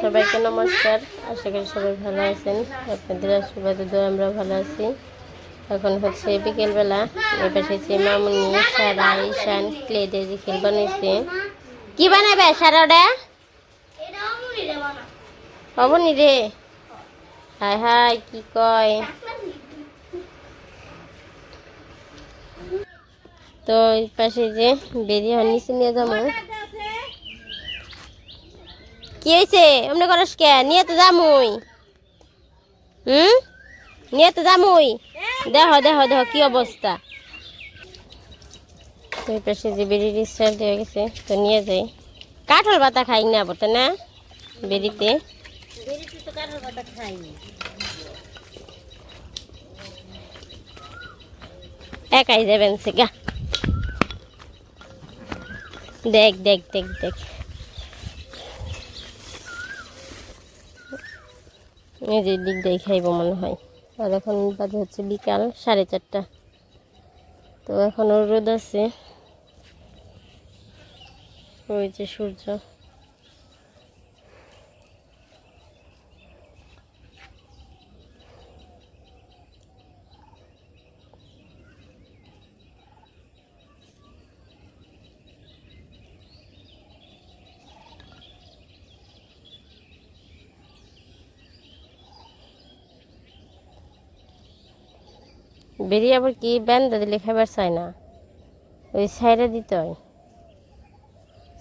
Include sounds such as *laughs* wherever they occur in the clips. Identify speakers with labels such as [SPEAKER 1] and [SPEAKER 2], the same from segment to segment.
[SPEAKER 1] সবাইকে নমস্কার। আশা করি সবাই ভালো আছেন। আপনাদের আশীর্বাদে আমরা ভালো আছি। এখন হচ্ছে বিকেলবেলা এ পাশে হচ্ছে মামুনি, সারা, ঈশান, ক্লে দিয়ে যে খেল বানাইছে। কি বানাবে সারাটা হবনি রে। হায় হায়, কি কয়? তো পাশে যে বেরিয়ে নিচে নিয়ে যাব। কি হয়েছে? অমনি করস কে? নিয়ে তো যামুই। হুম? নিয়ে তো যামুই। দেহ দেহ দেহ, কি অবস্থা? পাশে যে বেরিয়ে ডিসচার্জ হয়ে গেছে, তো নিয়ে যাই। কাঠল পাতা খাই না বটে, না? বেরিতে। একাই যাবেন সে দেখ দেখ দেখ দেখ। এই দিক দিয়ে খাইব মনে হয়। আর এখন বাজে হচ্ছে বিকাল, সাড়ে চারটা। তো এখনও রোদ আছে। রয়েছে সূর্য। বেরিয়ে আবার কি ব্যান্ডা দিলে খাবার চায় না? ওই সাইরা দিতে হয়।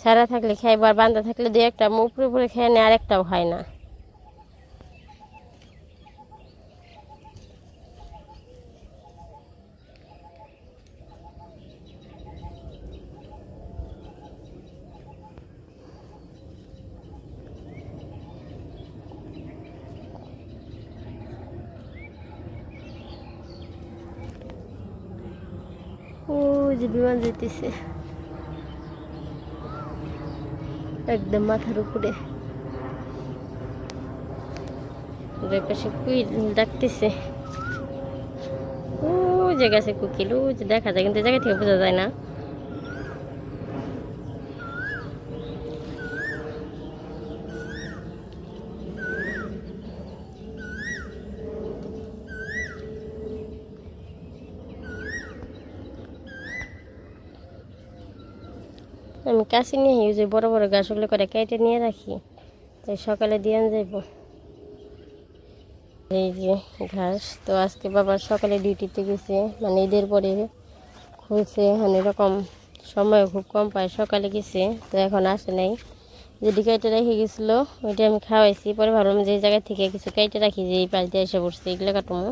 [SPEAKER 1] সারা থাকলে খাইবার বান্দা থাকলে দু একটা উপরে উপরে খেয়ে নেয় আরেকটাও খায় না। যে বিমান যেতেছে একদম মাথার উপরে। পাশে কুইল ডাকতেছে। ও যে গেছে কুকিল ও যে দেখা যায়, কিন্তু জায়গা থেকে বোঝা যায় না। আমি কাশি নিয়ে ওই যে বড় বড় গাছগুলো করে কেটে নিয়ে রাখি। তাই সকালে দিয়ে যাইব। এই যে ঘাস, তো আজকে বাবা সকালে ডিউটিতে গেছে মানে ঈদের পরে খুলছে মানে এরকম সময় খুব কম পায়, সকালে গেছে, তো এখন আসে নাই। যেটি কেটে রেখে গেছিল, ওইটা আমি খাওয়াইছি, পরে ভাবলাম যে জায়গা থেকে কিছু কেটে রাখি, যে এই পাশ দিয়ে এসে পড়ছে, এগুলো কাটুমো।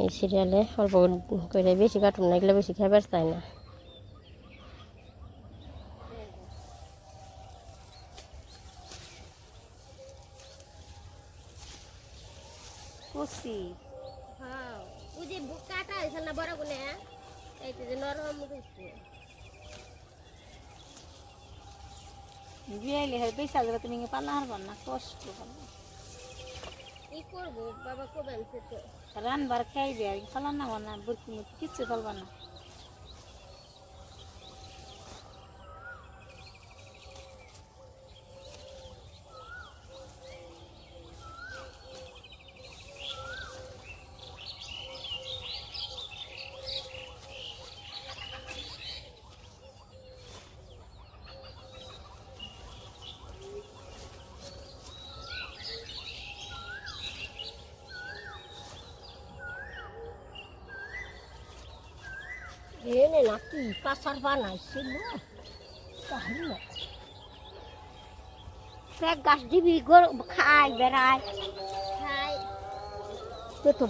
[SPEAKER 1] এই সিরিয়ালে অল্প করে বেশি কাটুম না, এগুলো বেশি খাবার চায় না
[SPEAKER 2] কষি
[SPEAKER 1] হ্যাঁ ওই যে কাটা হয়েছে না বড় গুনে এই তো যে নরম হয়েছে
[SPEAKER 2] পয়সা দেবে তুমি পালা হারবার না কষ্ট হবে
[SPEAKER 1] কি করব? বাবা কবে
[SPEAKER 2] রানবার খাইবে আর ফলা না না বুরকি কিচ্ছু ফেলবা না।
[SPEAKER 1] এনে নাকি কাঁচার বানাইছিল? তাহলে এক গাছ দিবি খাই বেড়ায়। খাই তো তো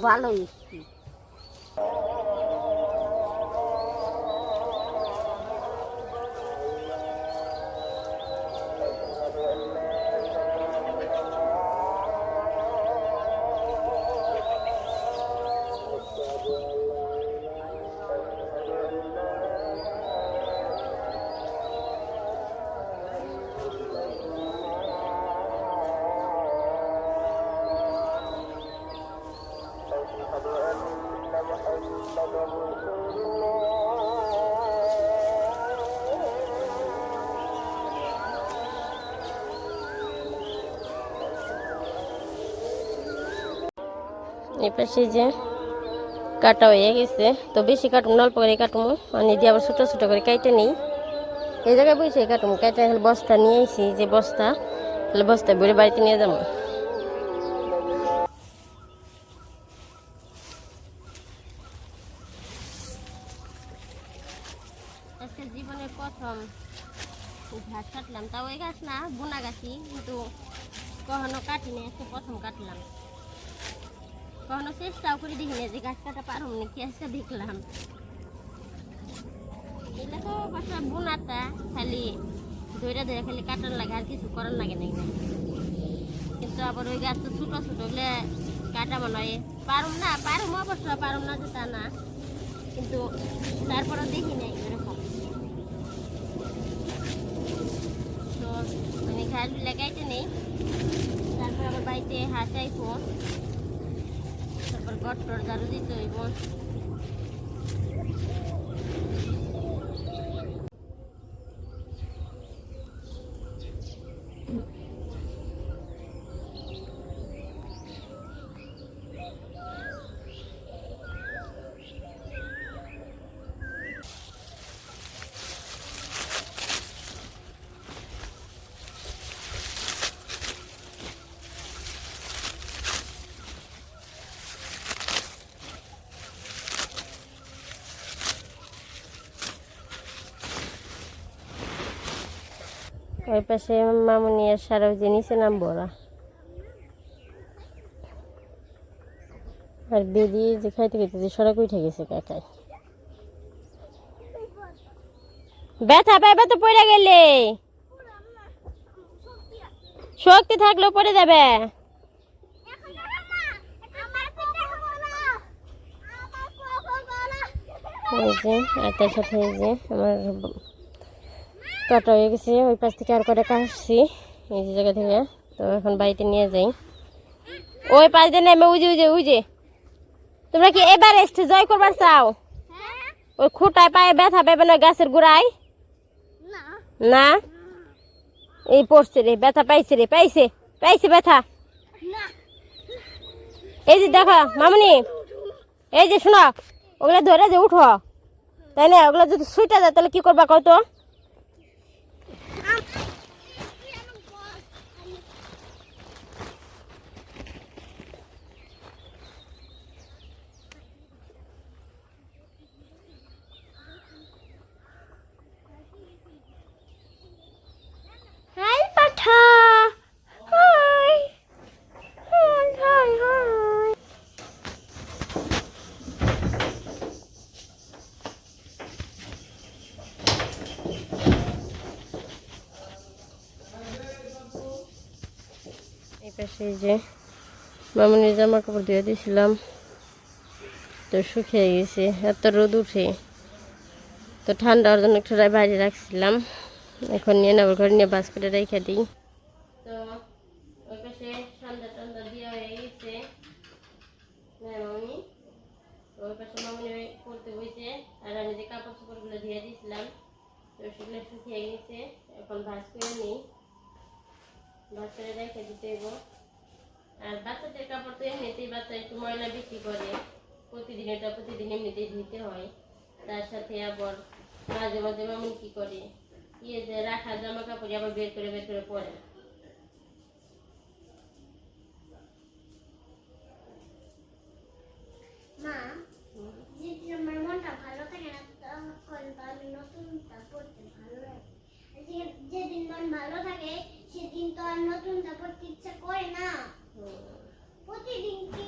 [SPEAKER 1] পাশে যে কাটা হয়ে গেছে, তো বেশি কাটুম অল্প করে কাটুম। মানে দিয়ে আবার ছোটো ছোটো করে কাইটে নিই। এই জায়গায় বসে কাটুম, কাইটে বস্তা নিয়ে আইছি, যে বস্তা, তাহলে বস্তা ভরে বাড়িতে নিয়ে যাব। প্রথম কাটলাম। তাও এই গাছ না, বোনা গাছই, কিন্তু কখনো কাটিনি প্রথম কাটলাম। কখনো চেষ্টাও করে দেখিনি যে গাছ কাটা পারুম নাকি আজকে দেখলাম। এগুলো তো বাসা বোনাটা খালি ধৈরা ধরে খালি কাটার লাগে, আর কিছু করার লাগে না কিন্তু আবার ওই গাছ তো ছোটো ছোটো গুলো কাটা মনে হয়। পারুম না, পারুম অবশ্য, পারুম না যে তা না। কিন্তু তারপরেও দেখি নাই এরকম। তো আমি ঘাসগুলো লাগাইতে নেই। তারপর আবার বাড়িতে তারপর গট্টর ঝাড়ু দিতে হইব ওই পাশে মামুনি আর সারাও যে নিচে নাম বড়া আর বেদি যে খাইতে খাইতে যে সড়ক উঠে গেছে কাকায় ব্যথা পাইবা তো পড়ে গেলে। শক্তি থাকলেও পড়ে যাবে। এই যে সাথে এই যে আমার কাটা হয়ে গেছে, ওই পাশ থেকে আর করে কাটছি এই যে জায়গা থেকে। তো এখন বাড়িতে নিয়ে যাই। ওই পাশ দিয়ে নেমে উজে উজে উজে তোমরা কি এবার এসছে জয় করবার চাও? ওই খুঁটায় পায়ে ব্যথা পাবে না গাছের গোড়ায়? না। এই পড়ছে রে, ব্যথা পাইছে রে, পাইছে পাইছে ব্যথা। এই যে দেখো, মামনি, এই যে শোনো, ওগুলা ধরে যে উঠো। তাই না, ওগুলা যদি সুইটা যায়, তাহলে কি করবা কত এই যে মামনির জামা কাপড় ধুয়ে দিয়েছিলাম। তো শুকিয়ে গেছে, এত রোদ উঠে। তো ঠান্ডার জন্য একটু বাইরে রাখছিলাম। এখন নিয়ে নেবার ঘরে নিয়ে বাস করে রেখে দিই। তো ওই পাশে সন্ধ্যা টন্দা দেওয়া হয়ে গেছে। হ্যাঁ মামনি। ওই পাশে মামনি পড়তে বইছে আর আমি যে কাপড় চোপড়গুলো ধুয়ে দিয়েছিলাম, তো সেগুলো শুকিয়ে গেছে। এখন ভাজ করে নিই। ভাজ করে রেখে দিতে হইব। আর বাচ্চাদের কাপড় তো এমনিতেই বাচ্চা একটু ময়লা বেশি করে। প্রতিদিন এটা প্রতিদিন এমনিতেই ধুইতে হয়। তার সাথে আবার মাঝে মাঝে মামুন কি করে? ইয়ে যে রাখা জামা কাপড় আবার বের করে বের করে পরে।
[SPEAKER 3] মনটা ভালো থাকে না ভালো লাগে। যেদিন মন ভালো থাকে, সেদিন তো আর নতুনটা পড়তে ইচ্ছা করে না। Okay, *laughs*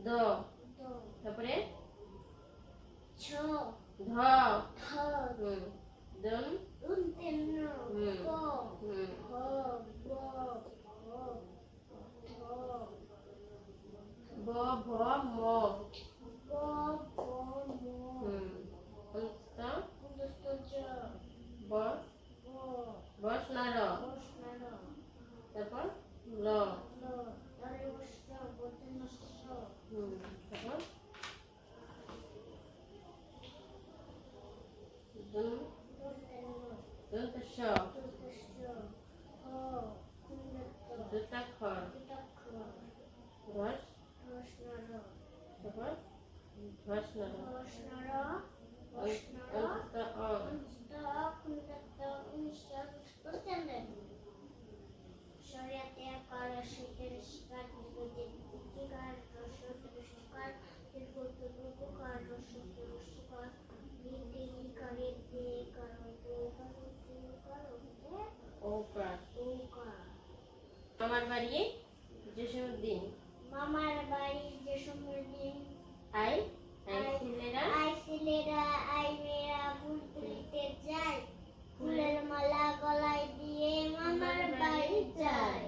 [SPEAKER 1] দ তারপরে
[SPEAKER 3] ছ
[SPEAKER 1] ধ
[SPEAKER 3] ধ
[SPEAKER 1] হুম দন উন
[SPEAKER 3] তেন
[SPEAKER 1] হুম
[SPEAKER 3] হুম হ ব
[SPEAKER 1] ব ভ ম
[SPEAKER 3] ব ভ ম
[SPEAKER 1] হুম অন্ত
[SPEAKER 3] অন্ত জ
[SPEAKER 1] ব
[SPEAKER 3] বসনার বসনার
[SPEAKER 1] তারপর ল
[SPEAKER 3] ল
[SPEAKER 1] তারপরে
[SPEAKER 3] Tamam. Buradan Dört aşağı. Dört dakika. Baş. Baş nara. Baş
[SPEAKER 1] nara.
[SPEAKER 3] Baş
[SPEAKER 1] nara. বাড়ি জসিমুদ্দিন
[SPEAKER 3] মামার বাড়ি জসিমুদ্দিন
[SPEAKER 1] আই আই ছেলেরা?
[SPEAKER 3] আই ছেলেরা আই মেরা ফুল তুলিতে যায়। ফুলের মালা গলায় দিয়ে মামার বাড়ি যাই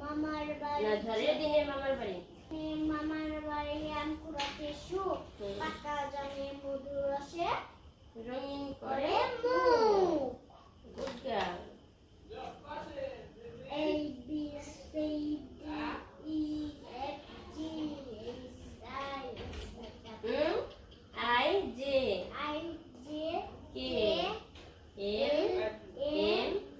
[SPEAKER 3] মামার বাড়ি
[SPEAKER 1] না ঝড়ের দিনে মামার বাড়ি।
[SPEAKER 3] মামার বাড়ি আম কুড়াতে
[SPEAKER 1] শু
[SPEAKER 3] পাকা জলে মধু রসে
[SPEAKER 1] রঙিন করে
[SPEAKER 3] মুখ। Good girl. এই বিষ I
[SPEAKER 1] J
[SPEAKER 3] I J K M M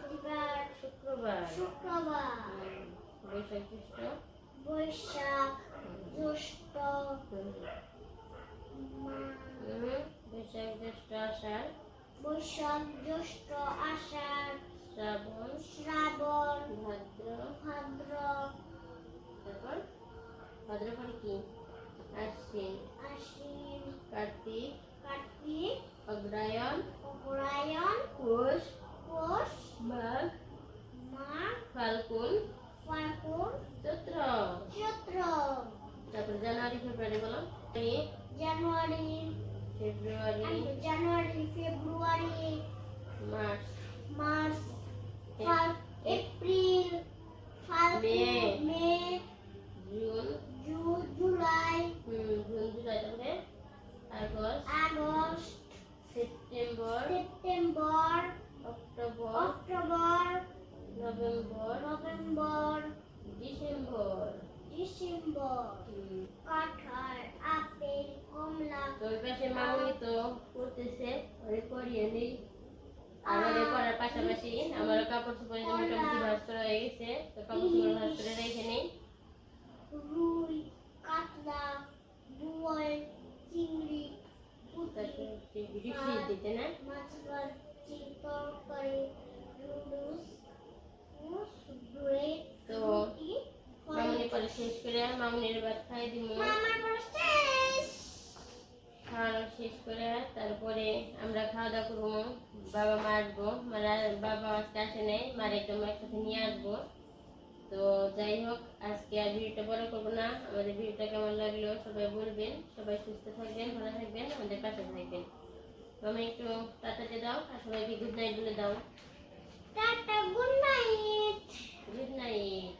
[SPEAKER 1] বৃহস্পতিবার শুক্রবার।
[SPEAKER 3] শুক্রবার।
[SPEAKER 1] বৈশাখ জ্যৈষ্ঠ
[SPEAKER 3] বৈশাখ জ্যৈষ্ঠ
[SPEAKER 1] বৈশাখ জ্যৈষ্ঠ আষাঢ়।
[SPEAKER 3] বৈশাখ জ্যৈষ্ঠ আষাঢ়।
[SPEAKER 1] শ্রাবণ।
[SPEAKER 3] শ্রাবণ।
[SPEAKER 1] ভাদ্র।
[SPEAKER 3] ভাদ্র।
[SPEAKER 1] তারপর? ভাদ্র পরে কি? আশ্বিন।
[SPEAKER 3] আশ্বিন।
[SPEAKER 1] কার্তিক।
[SPEAKER 3] কার্তিক।
[SPEAKER 1] অগ্রায়ণ
[SPEAKER 3] অগ্রায়ণ কোষ
[SPEAKER 1] 我
[SPEAKER 3] 们
[SPEAKER 1] ডিসেম্বর
[SPEAKER 3] ডিসেম্বর। কাঁঠাল আপেল কমলা
[SPEAKER 1] তো ওই পাশে মামনি তো করতেছে ওরে করিয়ে নেই আমাদের করার পাশাপাশি আমার কাপড় চোপড়ে মোটামুটি ভাজ করা হয়ে গেছে তো কাপড় চোপড় ভাজ করে রেখে নেই
[SPEAKER 3] রুই কাতলা বোয়াল চিংড়ি
[SPEAKER 1] দিতে না
[SPEAKER 3] মাছ ভাজি তরকারি নুডলস ব্রেড
[SPEAKER 1] তো শেষ করে মামনির ভাত খাই দিব। খাওয়ানো শেষ। করে তারপরে আমরা খাওয়া দাওয়া করব বাবা মা আসব। মারা বাবা আজকে আসে নাই মার একদম একসাথে নিয়ে আসব। তো যাই হোক আজকে আর ভিডিওটা বড় করব না। আমাদের ভিডিওটা কেমন লাগল সবাই বলবেন। সবাই সুস্থ থাকবেন ভালো থাকবেন আমাদের পাশে থাকবেন। আমি একটু টাটাতে দাও আর সবাইকে গুড নাইট বলে দাও।
[SPEAKER 3] Tata good night
[SPEAKER 1] good night